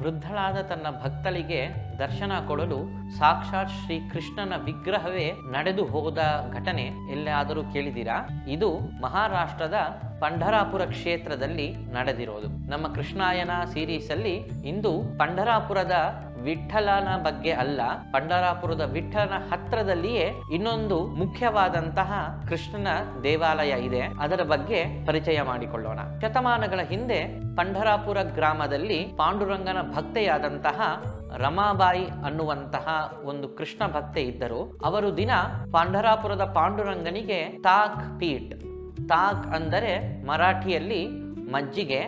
ವೃದ್ಧಳಾದ ತನ್ನ ಭಕ್ತಳಿಗೆ ದರ್ಶನ ಕೊಡಲು ಸಾಕ್ಷಾತ್ ಶ್ರೀ ಕೃಷ್ಣನ ವಿಗ್ರಹವೇ ನಡೆದು ಹೋದ ಘಟನೆ ಎಲ್ಲಾದರೂ ಕೇಳಿದಿರಾ ಇದು ಮಹಾರಾಷ್ಟ್ರದ ಪಂಢರಾಪುರ ಕ್ಷೇತ್ರದಲ್ಲಿ ನಡೆದಿರೋದು. ನಮ್ಮ ಕೃಷ್ಣಾಯನ ಸೀರೀಸ್ ಅಲ್ಲಿ ಇಂದು ಪಂಢರಾಪುರದ ವಿಠಲನ ಬಗ್ಗೆ ಅಲ್ಲ ಪಂಡರಾಪುರದ ವಿಠಲನ ಹತ್ರದಲ್ಲಿಯೇ ಇನ್ನೊಂದು ಮುಖ್ಯವಾದಂತಹ ಕೃಷ್ಣನ ದೇವಾಲಯ ಇದೆ. ಅದರ ಬಗ್ಗೆ ಪರಿಚಯ ಮಾಡಿಕೊಳ್ಳೋಣ. ಶತಮಾನಗಳ ಹಿಂದೆ ಪಂಢರಾಪುರ ಗ್ರಾಮದಲ್ಲಿ ಪಾಂಡುರಂಗನ ಭಕ್ತೆಯಾದಂತಹ ರಮಾಬಾಯಿ ಅನ್ನುವಂತಹ ಒಂದು ಕೃಷ್ಣ ಭಕ್ತೆ ಇದ್ದರು. ಅವರು ದಿನ ಪಾಂಡರಾಪುರದ ಪಾಂಡುರಂಗನಿಗೆ ತಾಕ್ ಪೀಠ್ ತಾಕ್ ಅಂದರೆ ಮರಾಠಿಯಲ್ಲಿ ಮಜ್ಜಿಗೆ,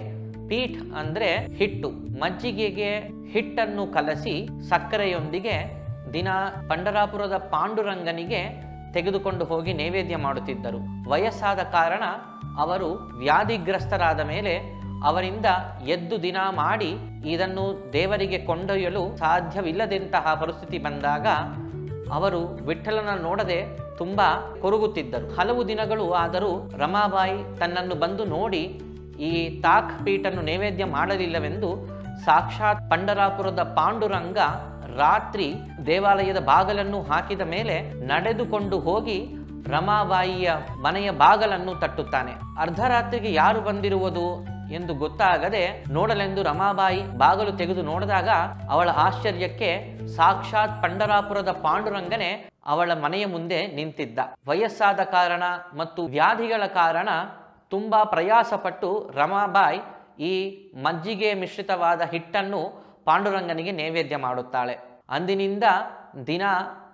ಪೀಠ್ ಅಂದರೆ ಹಿಟ್ಟು. ಮಜ್ಜಿಗೆಗೆ ಹಿಟ್ಟನ್ನು ಕಲಸಿ ಸಕ್ಕರೆಯೊಂದಿಗೆ ದಿನ ಪಂಡರಾಪುರದ ಪಾಂಡುರಂಗನಿಗೆ ತೆಗೆದುಕೊಂಡು ಹೋಗಿ ನೈವೇದ್ಯ ಮಾಡುತ್ತಿದ್ದರು. ವಯಸ್ಸಾದ ಕಾರಣ ಅವರು ವ್ಯಾಧಿಗ್ರಸ್ತರಾದ ಮೇಲೆ ಅವರಿಂದ ಎದ್ದು ದಿನ ಮಾಡಿ ಇದನ್ನು ದೇವರಿಗೆ ಕೊಂಡೊಯ್ಯಲು ಸಾಧ್ಯವಿಲ್ಲದಂತಹ ಪರಿಸ್ಥಿತಿ ಬಂದಾಗ ಅವರು ವಿಠಲನ ನೋಡದೆ ತುಂಬಾ ಕೊರಗುತ್ತಿದ್ದರು. ಹಲವು ದಿನಗಳು ಆದರೂ ರಮಾಬಾಯಿ ತನ್ನನ್ನು ಬಂದು ನೋಡಿ ಈ ತಾಕ್ ಪೀಠನ್ನು ನೈವೇದ್ಯ ಮಾಡಲಿಲ್ಲವೆಂದು ಸಾಕ್ಷಾತ್ ಪಂಡರಾಪುರದ ಪಾಂಡುರಂಗ ರಾತ್ರಿ ದೇವಾಲಯದ ಬಾಗಲನ್ನು ಹಾಕಿದ ಮೇಲೆ ನಡೆದುಕೊಂಡು ಹೋಗಿ ರಮಾಬಾಯಿಯ ಮನೆಯ ಬಾಗಲನ್ನು ತಟ್ಟುತ್ತಾನೆ. ಅರ್ಧರಾತ್ರಿಗೆ ಯಾರು ಬಂದಿರುವುದು? ಎಂದು ಗೊತ್ತಾಗದೆ ನೋಡಲೆಂದು ರಮಾಬಾಯಿ ಬಾಗಲು ತೆಗೆದು ನೋಡಿದಾಗ ಅವಳ ಆಶ್ಚರ್ಯಕ್ಕೆ ಸಾಕ್ಷಾತ್ ಪಂಡರಾಪುರದ ಪಾಂಡುರಂಗನೆ ಅವಳ ಮನೆಯ ಮುಂದೆ ನಿಂತಿದ್ದ. ವಯಸ್ಸಾದ ಕಾರಣ ಮತ್ತು ವ್ಯಾಧಿಗಳ ಕಾರಣ ತುಂಬಾ ಪ್ರಯಾಸಪಟ್ಟು ರಮಾಬಾಯಿ ಈ ಮಜ್ಜಿಗೆ ಮಿಶ್ರಿತವಾದ ಹಿಟ್ಟನ್ನು ಪಾಂಡುರಂಗನಿಗೆ ನೈವೇದ್ಯ ಮಾಡುತ್ತಾಳೆ. ಅಂದಿನಿಂದ ದಿನ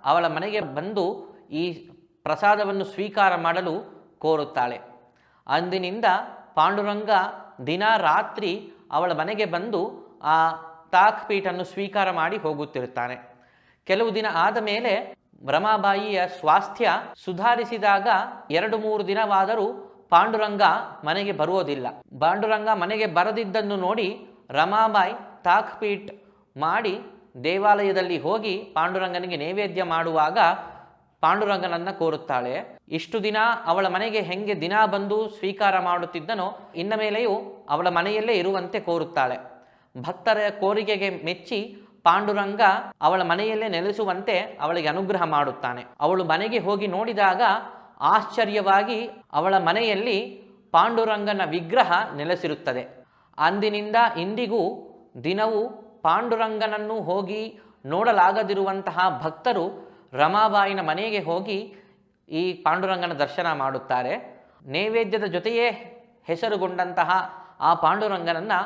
ಅವಳ ಮನೆಗೆ ಬಂದು ಈ ಪ್ರಸಾದವನ್ನು ಸ್ವೀಕಾರ ಮಾಡಲು ಕೋರುತ್ತಾಳೆ. ಅಂದಿನಿಂದ ಪಾಂಡುರಂಗ ದಿನ ರಾತ್ರಿ ಅವಳ ಮನೆಗೆ ಬಂದು ಆ ತಾಕ್ ಪೀಠನ್ನು ಸ್ವೀಕಾರ ಮಾಡಿ ಹೋಗುತ್ತಿರುತ್ತಾನೆ. ಕೆಲವು ದಿನ ಆದ ಮೇಲೆ ರಮಾಬಾಯಿಯ ಸ್ವಾಸ್ಥ್ಯ ಸುಧಾರಿಸಿದಾಗ ಎರಡು ಮೂರು ದಿನವಾದರೂ ಪಾಂಡುರಂಗ ಮನೆಗೆ ಬರುವುದಿಲ್ಲ. ಪಾಂಡುರಂಗ ಮನೆಗೆ ಬರದಿದ್ದನ್ನು ನೋಡಿ ರಮಾಬಾಯಿ ತಾಕ್ ಪೀಠ್ ಮಾಡಿ ದೇವಾಲಯದಲ್ಲಿ ಹೋಗಿ ಪಾಂಡುರಂಗನಿಗೆ ನೈವೇದ್ಯ ಮಾಡುವಾಗ ಪಾಂಡುರಂಗನನ್ನ ಕೋರುತ್ತಾಳೆ. ಇಷ್ಟು ದಿನ ಅವಳ ಮನೆಗೆ ಹೆಂಗೆ ದಿನ ಬಂದು ಸ್ವೀಕಾರ ಮಾಡುತ್ತಿದ್ದನೋ, ಇನ್ನ ಮೇಲೆಯೂ ಅವಳ ಮನೆಯಲ್ಲೇ ಇರುವಂತೆ ಕೋರುತ್ತಾಳೆ. ಭಕ್ತರ ಕೋರಿಕೆಗೆ ಮೆಚ್ಚಿ ಪಾಂಡುರಂಗ ಅವಳ ಮನೆಯಲ್ಲೇ ನೆಲೆಸುವಂತೆ ಅವಳಿಗೆ ಅನುಗ್ರಹ ಮಾಡುತ್ತಾನೆ. ಅವಳು ಮನೆಗೆ ಹೋಗಿ ನೋಡಿದಾಗ ಆಶ್ಚರ್ಯವಾಗಿ ಅವಳ ಮನೆಯಲ್ಲಿ ಪಾಂಡುರಂಗನ ವಿಗ್ರಹ ನೆಲೆಸಿರುತ್ತದೆ. ಅಂದಿನಿಂದ ಇಂದಿಗೂ ದಿನವೂ ಪಾಂಡುರಂಗನನ್ನು ಹೋಗಿ ನೋಡಲಾಗದಿರುವಂತಹ ಭಕ್ತರು ರಮಾಬಾಯಿನ ಮನೆಗೆ ಹೋಗಿ ಈ ಪಾಂಡುರಂಗನ ದರ್ಶನ ಮಾಡುತ್ತಾರೆ. ನೈವೇದ್ಯದ ಜೊತೆಯೇ ಹೆಸರುಗೊಂಡಂತಹ ಆ ಪಾಂಡುರಂಗನನ್ನು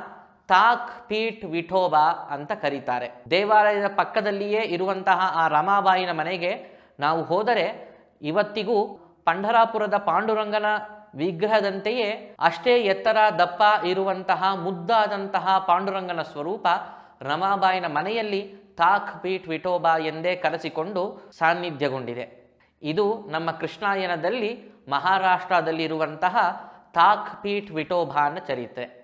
ತಾಕ್ ಪೀಠ್ ವಿಠೋಬಾ ಅಂತ ಕರೀತಾರೆ. ದೇವಾಲಯದ ಪಕ್ಕದಲ್ಲಿಯೇ ಇರುವಂತಹ ಆ ರಮಾಬಾಯಿನ ಮನೆಗೆ ನಾವು ಹೋದರೆ ಇವತ್ತಿಗೂ ಪಂಢರಾಪುರದ ಪಾಂಡುರಂಗನ ವಿಗ್ರಹದಂತೆಯೇ ಅಷ್ಟೇ ಎತ್ತರ ದಪ್ಪ ಇರುವಂತಹ ಮುದ್ದಾದಂತಹ ಪಾಂಡುರಂಗನ ಸ್ವರೂಪ ರಮಾಬಾಯಿನ ಮನೆಯಲ್ಲಿ ತಾಕ್ ಪೀಠ್ ವಿಠೋಬಾ ಎಂದೇ ಕರೆಸಿಕೊಂಡು ಸಾನ್ನಿಧ್ಯಗೊಂಡಿದೆ. ಇದು ನಮ್ಮ ಕೃಷ್ಣಾಯನದಲ್ಲಿ ಮಹಾರಾಷ್ಟ್ರದಲ್ಲಿರುವಂತಹ ತಾಕ್ ಪೀಠ್ ವಿಠೋಬಾನ ಚರಿತ್ರೆ.